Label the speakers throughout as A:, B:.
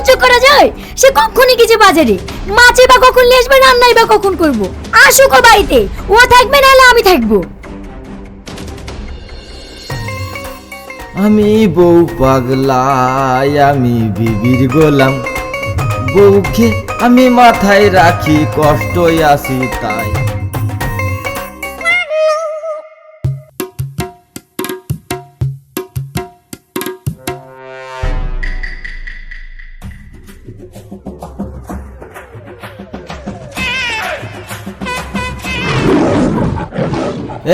A: সহ্য করা যায়? সে কখনই বাজারে? মাছে বা কখন বা কখন করব? আসুক ও বাড়িতে। ও থাকবে, নাহলে আমি থাকব।
B: আমি বউ পাগলাই আমি বিবির গোলাম। বউকে আমি মাথায় রাখি, কষ্টই আসি তাই।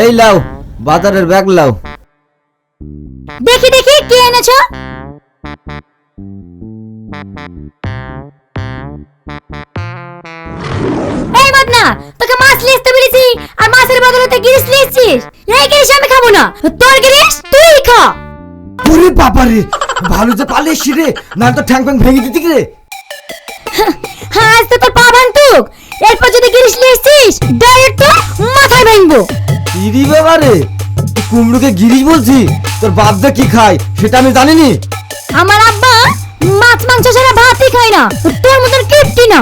B: এই লাও বাজারের ব্যাগ লাও।
A: দেখি দেখি কে এনেছো? এই মদনা তোকে মাছ নিয়ে আসতে বলেছি আর মাছের বদলে তুই গিরিশ নিয়ে এসেছিস। এই গিরিশ আমি খাব না তোর গিরিশ তুই খা।
B: ওরে বাবারে ভালো যে পালিয়ে রে না তো ঠ্যাং ফ্যাং ভেঙে দিতি রে।
A: হ্যাঁ আজ তো তোর পা ভাঙতুক। এরপর যদি গিরিশ ডাইরেক্ট তো মাথায় ভাঙবো।
B: ইরি বাবারে কুমড়োকে গিরিশ বলছি তোর কি খায় সেটা আমি জানিনি।
A: আমার আব্বা মাছ মাংস ছাড়া ভাতই খায় না তোর মতন কিপটি না।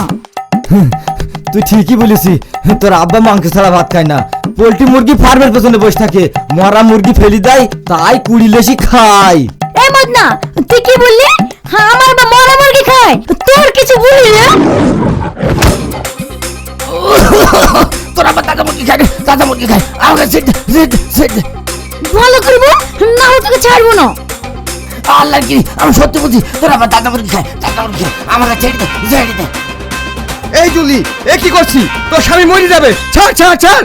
B: তুই ঠিকই বলেছি তোর আব্বা মাংস ছাড়া ভাত খায় না। পোল্ট্রি মুরগি ফার্মের পেছনে বসে থাকে মরা মুরগি ফেলি দেয় তাই কুড়ি লেসি খায়।
A: এই মদনা তুই কি বললি? হ্যাঁ আমার বা মরা মুরগি খায়। তোর কিছু বললি না
B: তোর আব্বা তাজা মুরগি খায় তাজা মুরগি খায়। আমাকে সেট সেট সেট
A: ভালো করব? না হলে তোকে ছাড়বো না।
B: আল্লাহ কি? আমি সত্যি বলছি তোর আব্বা তাজা মুরগি খায় তাজা মুরগি খায়। আমাকে ছেড়ে দে ছেড়ে দে
C: এই জুলি এ কি করছি তোর স্বামী মরে যাবে। ছাড় ছাড় ছাড়।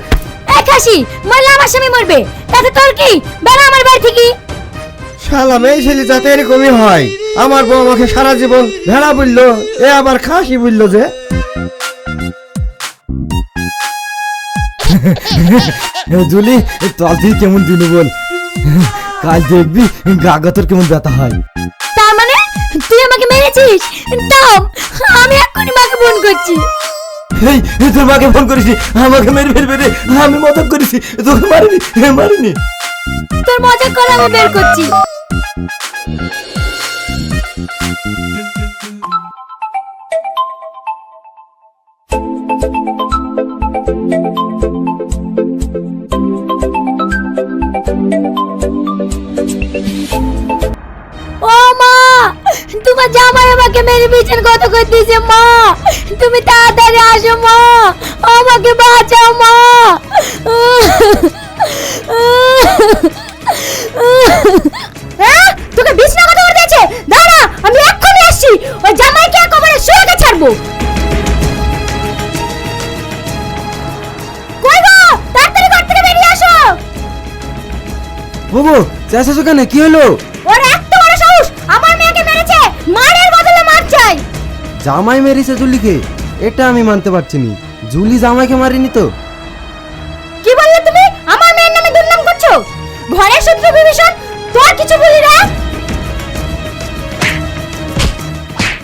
A: এই খাসি মরলে আমার স্বামী মরবে। তাতে তোর কি? বেড়া আমার বাড়ি থেকে
C: শালা মেয়ে ছেলে যাতে এরকমই হয়। আমার বউ আমাকে সারা জীবন ভেড়া বলল এ আবার খাসি বলল যে।
B: জুলি থেকে কেমন দিনু বল? কাল দেখবি গাগা তোর কেমন ব্যথা হয়।
A: তার মানে তুই আমাকে মেরেছিস? তাও আমি এক্ষুনি মাকে ফোন করছি।
B: এই তোর মাকে ফোন করেছি। আমাকে মেরে ফেলবে রে। আমি মজা করেছি। তোকে মারিনি মারিনি।
A: তোর মজা করা বের করছি। ও মা, তোমার জামাই আমাকে মেরে পিছন কত করে দিয়েছে, মা? তুমি তাড়াতাড়ি আসো, মা। আমাকে বাঁচাও, মা। হ্যাঁ? তোকে বিছনা কথা করে দিয়েছে? দাঁড়া, আমি এক্ষুনি আসছি। ওই জামাইকে একেবারে শুয়ে ছাড়বো। কই গো? তাড়াতাড়ি ঘর থেকে বেরিয়ে আসো।
B: কেন? কি হলো?
C: জামাই মেরেছে জুলিকে এটা আমি মানতে পারছি নি। জুলি জামাইকে মারিনি তো?
A: কি বললে তুমি? আমার মেয়ের নামে দুর্নাম করছ? ঘরের শত্রু বিভীষণ তোর কিছু বলি না?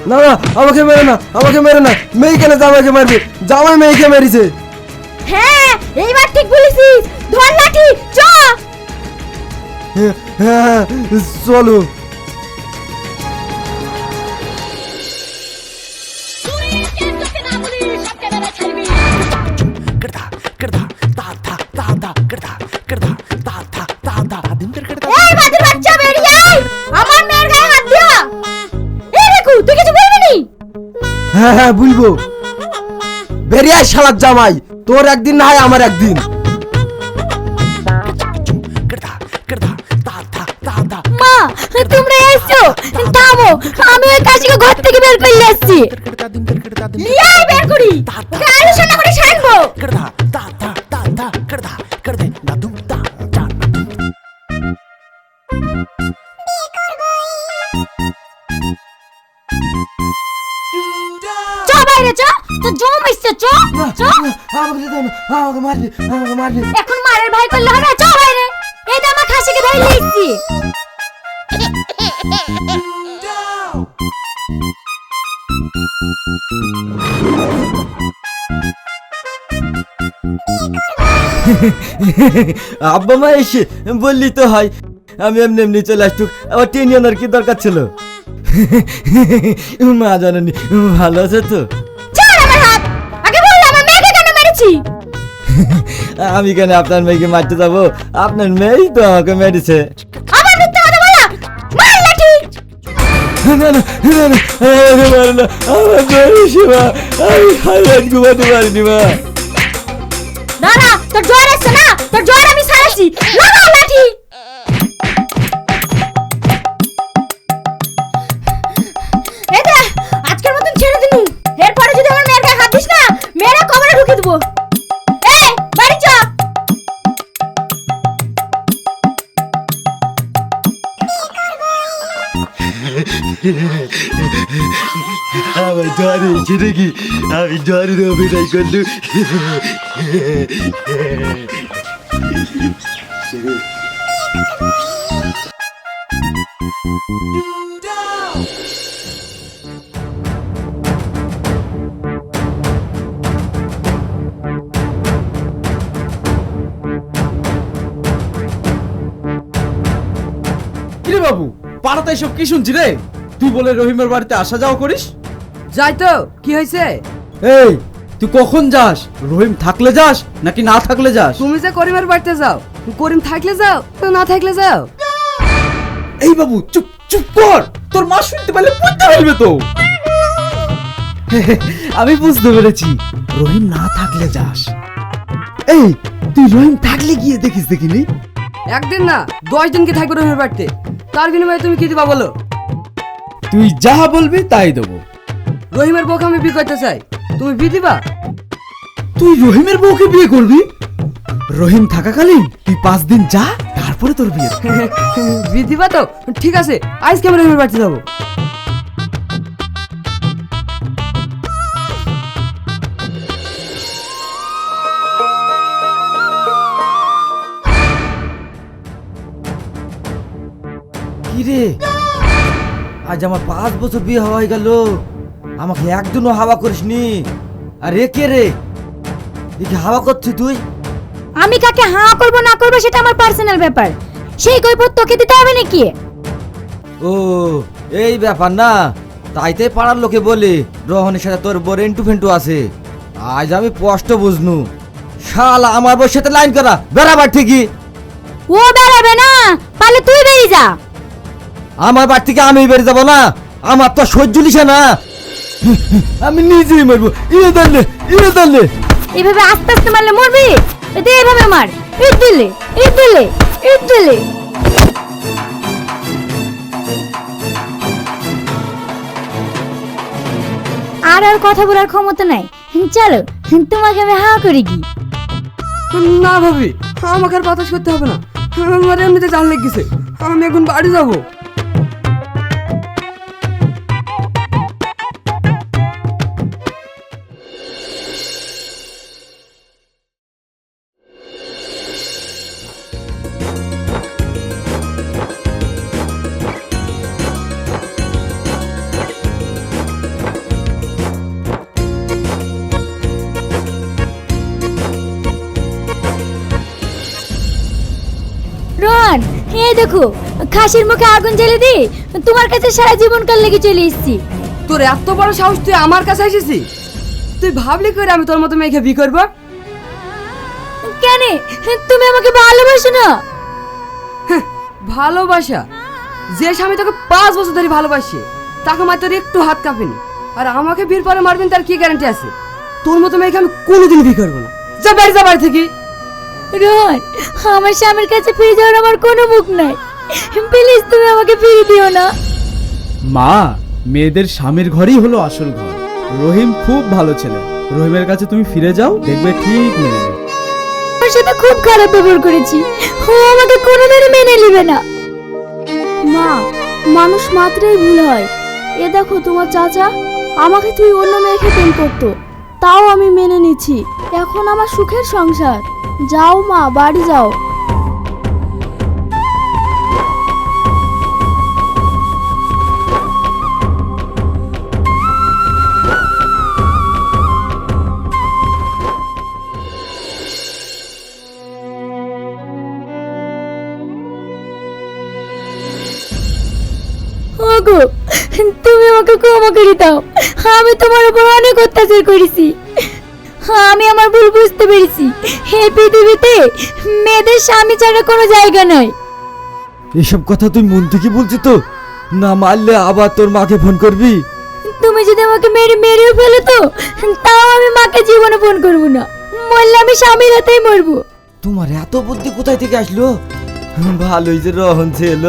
C: না না আমাকে মেরে না আমাকে মেরে না। মেয়ে কেন জামাইকে মারবে? জামাই মেয়েকে মেরেছে।
A: হ্যাঁ এইবার ঠিক বলেছিস। ধর লাঠি চ!
C: হ্যাঁ, হ্যাঁ চলো।
A: এই বাজে বাচ্চা বেরিয়ে আয় আমার মেয়ের গায়ে হাত দিয়া এই দেখু তুই কিছু বলবি নি
C: হ্যাঁ হ্যাঁ বুঝব বেরিয়ে আয় শালার জামাই তোর একদিন না হয় আমার একদিন
A: মা তোমরা এসছো থামো আমি ওই কাশিকে ঘর থেকে বের করে নিয়ে লিয়াই বের করি ওকে আলোচনা করে ছাড়বো চ চ চ চ।
C: আমাকে না, আমাকে মারবি আমাকে মারবি
A: এখন মারের ভয় করলে হবে চ বাইরে। এই তো আমার খাসিকে ধরে লিখছি
B: আব্বা মা এসে বললি তো হয় আমি এমনি এমনি চলে আসতুক আবার টেনে আনার কি দরকার ছিল? মা জানেনি ভালো আছে তো?
A: মেরেছি
B: আমি কেন আপনার মেয়েকে মারতে যাব? আপনার মেয়েই তো আমাকে মেরেছে।
A: আবার মিথ্যা কথা বলা! মার লাঠি!
B: না না না না আমাকে মারো না। আমার মেয়ে মা আমি সারা ঘুমাতে পারিনি মা।
A: দাঁড়া তোর জ্বর আসছে না? তোর জ্বর আমি সারাছি লাগা লাঠি! আমার
D: জ্বর হয়েছে নাকি আমি জ্বরের অভিনয় করলু।
E: বাবু পাড়াতে এসব কি শুনছি রে? তুই বলে রহিমের বাড়িতে আসা যাওয়া করিস?
F: যাই তো কি হয়েছে?
E: এই তুই কখন যাস? রহিম থাকলে যাস নাকি না থাকলে যাস?
F: তুমি যে করিমের বাড়িতে যাও করিম থাকলে যাও তো না থাকলে যাও।
E: এই বাবু চুপ চুপ কর! তোর মা শুনতে পারলে পড়তে ফেলবে তো। আমি বুঝতে পেরেছি। রহিম না থাকলে যাস। এই তুই রহিম থাকলে গিয়ে দেখিস দেখিনি?
F: একদিন না দশ দিন কি থাকবে রহিমের বাড়িতে? তার বিনিময়ে তুমি কি দিবা বলো?
E: তুই যা বলবি তাই দেবো।
F: রহিমের বউকে আমি বিয়ে করতে চাই তুমি বিয়ে দিবা?
E: তুই রহিমের বউকে বিয়ে করবি? রহিম থাকাকালীন তুই পাঁচ দিন যা তারপরে তোর বিয়ে।
F: বিয়ে দিবা তো? ঠিক আছে আজকে আমি রহিমের বাড়িতে যাব।
B: রে আজ আমার পাঁচ বছর বিয়ে হয়ে গেল। আমাকে একদিনও হাওয়া করিসনি। আর এ কে রে? দেখি হাওয়া করছিস তুই?
A: আমি কাকে হাঁ করব না করব সেটা আমার পার্সোনাল ব্যাপার। সেই কৈফত তোকে দিতে হবে নাকি?
B: ও এই ব্যাপার না। তাইতে পাড়ার লোকে বলে রোহনের সাথে তোর বড় এন্টু ফেন্টু আছে। আজ আমি স্পষ্ট বুঝনু। শালা আমার বউর সাথে লাইন করা। বেড়াবার ঠিকই।
A: ও বেড়াবে না পারলে তুই বেরিয়ে যা।
B: আমার বাড়ি থেকে আমি বেরিয়ে যাব না। আমার তো সহ্য লিছে না। আমি নিজেই মরবো। ইয়ে দাঁড়লে ইয়ে দাঁড়লে
A: এভাবে আস্তে আস্তে মারলে মরবি? এতে এভাবে মার ইট দিলে ইট দিলে ইট দিলে আর আর কথা বলার ক্ষমতা নাই। চলো তোমাকে আমি হা করি কি?
F: না ভাবি আমাকে আর বাতাস করতে হবে না। আমার এমনিতে জান লেগেছে। আমি এখন বাড়ি যাব।
A: এই দেখো খাসির মুখে আগুন জ্বেলে দি তোমার কাছে সারা লেগে চলে এসেছি।
F: তোর এত বড় সাহস তুই আমার কাছে এসেছিস? তুই ভাবলি করে আমি তোর মতো মেয়েকে করব?
A: কেন? তুমি আমাকে ভালোবাসো না?
F: ভালোবাসা। যে স্বামী তোকে পাঁচ বছর ধরে ভালোবাসে তাকে মাত্র একটু হাত কাঁপেনি। আর আমাকে বিয়ের পরে মারবেন তার কি গ্যারান্টি আছে? তোর মতো মেয়েকে আমি কোনোদিন বিয়ে করব না। যা বাড়ি যা বাড়ি থেকে।
A: রোহন আমার স্বামীর কাছে ফিরে যাওয়ার আমার কোনো মুখ নাই। প্লিজ তুমি আমাকে ফিরে দিও না।
E: মা মেয়েদের স্বামীর ঘরই হলো আসল ঘর। রহিম খুব ভালো ছেলে। রহিমের কাছে তুমি ফিরে যাও দেখবে ঠিক মেনে নেবে।
A: ওর সাথে খুব খারাপ ব্যবহার করেছি। ও আমাকে কোনোদিনই মেনে নেবে না।
G: মা মানুষ মাত্রই ভুল হয়। এ দেখো তোমার চাচা আমাকে তুই অন্য মেয়েকে প্রেম করতো। তাও আমি মেনে নিচ্ছি এখন আমার সুখের সংসার। যাও মা, বাড়ি যাও।
A: তুমি আমাকে ক্ষমা করে দাও। আমি তোমার উপর অনেক অত্যাচার করেছি। আমি আমার ভুল বুঝতে পেরেছি। এই পৃথিবীতে মেয়েদের স্বামী ছাড়া কোনো জায়গা নয়
B: এসব কথা তুই মন থেকে বলছিস তো? না মারলে আবার তোর মাকে ফোন করবি?
A: তুমি যদি আমাকে মেরে মেরেও ফেলো তো তাও আমি মাকে জীবনে ফোন করব না। মরলে আমি স্বামীর হাতেই মরবো।
B: তোমার এত বুদ্ধি কোথায় থেকে আসলো? ভালোই যে রহন ছিল।